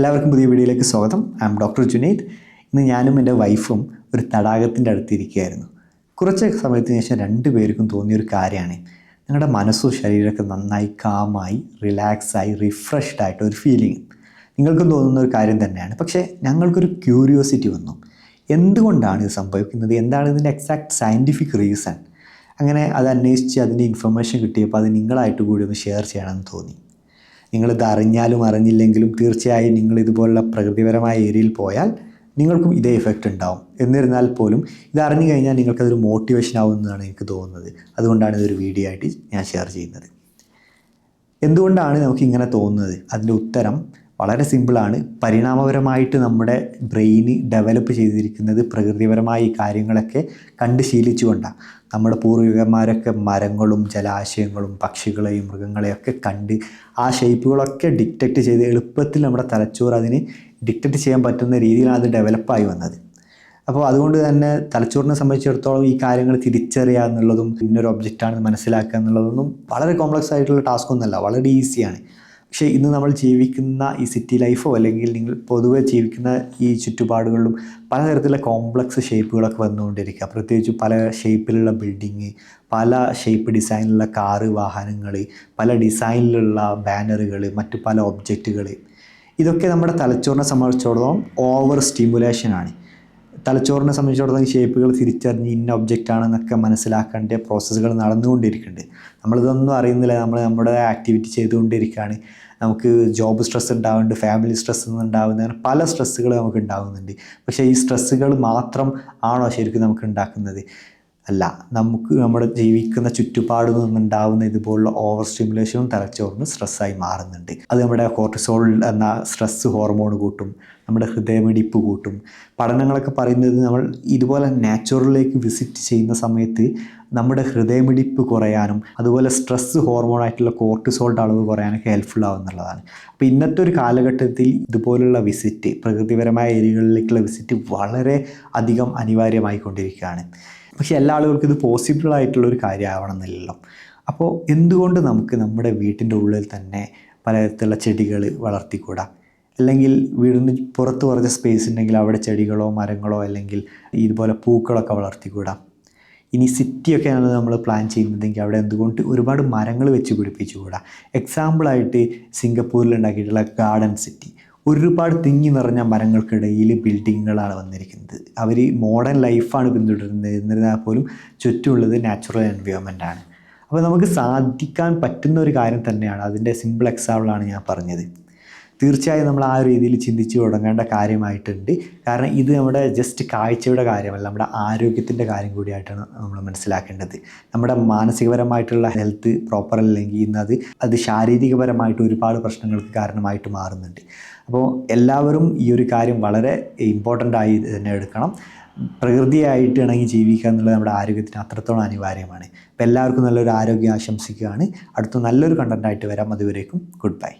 എല്ലാവർക്കും പുതിയ വീഡിയോയിലേക്ക് സ്വാഗതം. ഐ എം ഡോക്ടർ ജുനൈദ് ഇന്ന് ഞാനും എന്റെ വൈഫും ഒരു തടാകത്തിന്റെ അടുത്തിരിക്കുകയായിരുന്നു. കുറച്ച് സമയത്തിന് ശേഷം രണ്ട് പേർക്കും തോന്നിയൊരു കാര്യമാണ്. നിങ്ങളുടെ മനസ്സും ശരീരമൊക്കെ നന്നായി കാമായി റിലാക്സായി റിഫ്രഷ്ഡ് ആയിട്ട് ഒരു ഫീലിംഗ് നിങ്ങൾക്കും തോന്നുന്ന ഒരു കാര്യം തന്നെയാണ്. പക്ഷേ ഞങ്ങൾക്കൊരു ക്യൂരിയോസിറ്റി വന്നു. എന്തുകൊണ്ടാണ് ഇത് സംഭവിക്കുന്നത്? എന്താണ് ഇതിന്റെ എക്സാക്ട് സയന്റിഫിക് റീസൺ അങ്ങനെ അത് അന്വേഷിച്ച് അതിന്റെ ഇൻഫർമേഷൻ കിട്ടിയപ്പോൾ അത് നിങ്ങളായിട്ട് കൂടി ഒന്ന് ഷെയർ ചെയ്യണമെന്ന് തോന്നി. നിങ്ങളിത് അറിഞ്ഞാലും അറിഞ്ഞില്ലെങ്കിലും തീർച്ചയായും നിങ്ങൾ ഇതുപോലുള്ള പ്രകൃതിപരമായ ഏരിയയിൽ പോയാൽ നിങ്ങൾക്കും ഇതേ ഇഫക്റ്റ് ഉണ്ടാവും. എന്നിരുന്നാൽ പോലും ഇത് അറിഞ്ഞു കഴിഞ്ഞാൽ നിങ്ങൾക്കതൊരു മോട്ടിവേഷൻ ആവുമെന്നാണ് എനിക്ക് തോന്നുന്നത്. അതുകൊണ്ടാണ് ഇതൊരു വീഡിയോ ആയിട്ട് ഞാൻ ഷെയർ ചെയ്യുന്നത്. എന്തുകൊണ്ടാണ് നമുക്ക് ഇങ്ങനെ തോന്നുന്നത്? അതിന്റെ ഉത്തരം വളരെ സിമ്പിളാണ്. പരിണാമപരമായിട്ട് നമ്മുടെ ബ്രെയിന് ഡെവലപ്പ് ചെയ്തിരിക്കുന്നത് പ്രകൃതിപരമായ ഈ കാര്യങ്ങളൊക്കെ കണ്ട് ശീലിച്ചുകൊണ്ടാണ് നമ്മുടെ പൂർവികന്മാരൊക്കെ മരങ്ങളും ജലാശയങ്ങളും പക്ഷികളെയും മൃഗങ്ങളെയൊക്കെ കണ്ട് ആ ഷേപ്പുകളൊക്കെ ഡിറ്റക്റ്റ് ചെയ്ത് എളുപ്പത്തിൽ നമ്മുടെ തലച്ചോറ് അതിന് ഡിറ്റക്റ്റ് ചെയ്യാൻ പറ്റുന്ന രീതിയിലാണ് അത് ഡെവലപ്പായി വന്നത്. അപ്പോൾ അതുകൊണ്ട് തന്നെ തലച്ചോറിനെ സംബന്ധിച്ചിടത്തോളം ഈ കാര്യങ്ങൾ തിരിച്ചറിയുക എന്നുള്ളതും ഇന്നൊരു ഒബ്ജക്റ്റാണെന്ന് മനസ്സിലാക്കുക എന്നുള്ളതൊന്നും വളരെ കോംപ്ലക്സ് ആയിട്ടുള്ള ടാസ്ക് ഒന്നുമല്ല വളരെ ഈസിയാണ് പക്ഷേ ഇന്ന് നമ്മൾ ജീവിക്കുന്ന ഈ സിറ്റി ലൈഫോ അല്ലെങ്കിൽ നിങ്ങൾ പൊതുവെ ജീവിക്കുന്ന ഈ ചുറ്റുപാടുകളിലും പലതരത്തിലുള്ള കോംപ്ലക്സ് ഷേപ്പുകളൊക്കെ വന്നുകൊണ്ടിരിക്കുക. പ്രത്യേകിച്ച് പല ഷേപ്പിലുള്ള ബിൽഡിങ് പല ഷേപ്പ് ഡിസൈനിലുള്ള കാറ് വാഹനങ്ങൾ പല ഡിസൈനിലുള്ള ബാനറുകൾ മറ്റു പല ഒബ്ജക്റ്റുകൾ. ഇതൊക്കെ നമ്മുടെ തലച്ചോറിനെ സംബന്ധിച്ചിടത്തോളം ഓവർ സ്റ്റിമുലേഷനാണ്. തലച്ചോറിനെ സംബന്ധിച്ചിടത്തോളം ഷേപ്പുകൾ തിരിച്ചറിഞ്ഞ് ഇന്ന ഒബ്ജക്റ്റ് ആണെന്നൊക്കെ മനസ്സിലാക്കേണ്ട പ്രോസസ്സുകൾ നടന്നുകൊണ്ടിരിക്കുന്നുണ്ട്. നമ്മളിതൊന്നും അറിയുന്നില്ല. നമ്മൾ നമ്മുടെ ആക്ടിവിറ്റി ചെയ്തുകൊണ്ടിരിക്കുകയാണ്. നമുക്ക് ജോബ് സ്ട്രെസ് ഉണ്ടാവുന്നുണ്ട് ഫാമിലി സ്ട്രെസ് ഉണ്ടാവുന്നത് അങ്ങനെ പല സ്ട്രെസ്സുകൾ നമുക്ക് ഉണ്ടാകുന്നുണ്ട് പക്ഷേ ഈ സ്ട്രെസ്സുകൾ മാത്രം ആണോ ശരിക്കും നമുക്ക് ഉണ്ടാക്കുന്നത്? അല്ല നമുക്ക് നമ്മുടെ ജീവിക്കുന്ന ചുറ്റുപാടിൽ നിന്നുണ്ടാവുന്ന ഇതുപോലുള്ള ഓവർ സ്റ്റിമുലേഷനും തലച്ചോറിന് സ്ട്രെസ്സായി മാറുന്നുണ്ട്. അത് നമ്മുടെ കോർട്ടിസോൾ എന്ന സ്ട്രെസ് ഹോർമോൺ കൂട്ടും നമ്മുടെ ഹൃദയമിടിപ്പ് കൂട്ടും. പഠനങ്ങളൊക്കെ പറയുന്നത് നമ്മൾ ഇതുപോലെ നാച്ചുറലിലേക്ക് വിസിറ്റ് ചെയ്യുന്ന സമയത്ത് നമ്മുടെ ഹൃദയമിടിപ്പ് കുറയാനും അതുപോലെ സ്ട്രെസ് ഹോർമോൺ ആയിട്ടുള്ള കോർട്ടിസോളിന്റെ അളവ് കുറയാനൊക്കെ ഹെൽപ്ഫുൾ ആവുന്നുള്ളതാണ്. അപ്പോൾ ഇന്നത്തെ ഒരു കാലഘട്ടത്തിൽ ഇതുപോലുള്ള വിസിറ്റ് പ്രകൃതിപരമായ ഏരിയകളിലേക്കുള്ള വിസിറ്റ് വളരെ അധികം അനിവാര്യമായിക്കൊണ്ടിരിക്കുകയാണ്. പക്ഷേ എല്ലാ ആളുകൾക്കും ഇത് പോസിബിൾ ആയിട്ടുള്ള ഒരു കാര്യമാവണമെന്നില്ലല്ലോ. അപ്പോൾ എന്തുകൊണ്ട് നമുക്ക് നമ്മുടെ വീട്ടിന്റെ ഉള്ളിൽ തന്നെ പലതരത്തിലുള്ള ചെടികൾ വളർത്തിക്കൂടാ? അല്ലെങ്കിൽ വീടിന് പുറത്ത് കുറച്ച് സ്പേസ് ഉണ്ടെങ്കിൽ അവിടെ ചെടികളോ മരങ്ങളോ അല്ലെങ്കിൽ ഇതുപോലെ പൂക്കളൊക്കെ വളർത്തിക്കൂടാ? ഇനി സിറ്റിയൊക്കെയാണ് നമ്മൾ പ്ലാൻ ചെയ്യുന്നതെങ്കിൽ അവിടെ എന്തുകൊണ്ട് ഒരുപാട് മരങ്ങൾ വെച്ച് പിടിപ്പിച്ചുകൂടാ? എക്സാമ്പിളായിട്ട് സിംഗപ്പൂരിൽ ഉണ്ടാക്കിയിട്ടുള്ള ഗാർഡൻ സിറ്റി. ഒരുപാട് തിങ്ങി നിറഞ്ഞ മരങ്ങൾക്കിടയിൽ ബിൽഡിങ്ങുകളാണ് വന്നിരിക്കുന്നത്. അവർ മോഡേൺ ലൈഫാണ് പിന്തുടരുന്നത് എന്നിരുന്നാൽ പോലും ചുറ്റുമുള്ളത് നാച്ചുറൽ എൻവയോൺമെന്റ് ആണ്. അപ്പോൾ നമുക്ക് സാധിക്കാൻ പറ്റുന്ന ഒരു കാര്യം തന്നെയാണ് അതിന്റെ സിമ്പിൾ എക്സാമ്പിളാണ് ഞാൻ പറഞ്ഞത്. തീർച്ചയായും നമ്മൾ ആ രീതിയിൽ ചിന്തിച്ച് തുടങ്ങേണ്ട കാര്യമായിട്ടുണ്ട്. കാരണം ഇത് നമ്മുടെ ജസ്റ്റ് കാഴ്ചയുടെ കാര്യമല്ല നമ്മുടെ ആരോഗ്യത്തിന്റെ കാര്യം കൂടിയായിട്ടാണ് നമ്മൾ മനസ്സിലാക്കേണ്ടത്. നമ്മുടെ മാനസികപരമായിട്ടുള്ള ഹെൽത്ത് പ്രോപ്പർ അല്ലെങ്കിൽ ഇന്ന് അത് അത് ശാരീരികപരമായിട്ട് ഒരുപാട് പ്രശ്നങ്ങൾക്ക് കാരണമായിട്ട് മാറുന്നുണ്ട്. അപ്പോൾ എല്ലാവരും ഈ ഒരു കാര്യം വളരെ ഇമ്പോർട്ടന്റ് ആയി തന്നെ എടുക്കണം. പ്രകൃതിയായിട്ട് ഇണങ്ങി ജീവിക്കുക എന്നുള്ളത് നമ്മുടെ ആരോഗ്യത്തിന് അത്രത്തോളം അനിവാര്യമാണ്. അപ്പോൾ എല്ലാവർക്കും നല്ലൊരു ആരോഗ്യം ആശംസിക്കുകയാണ്. അടുത്ത നല്ലൊരു കണ്ടന്റായിട്ട് വരാം. അതുവരേക്കും ഗുഡ് ബൈ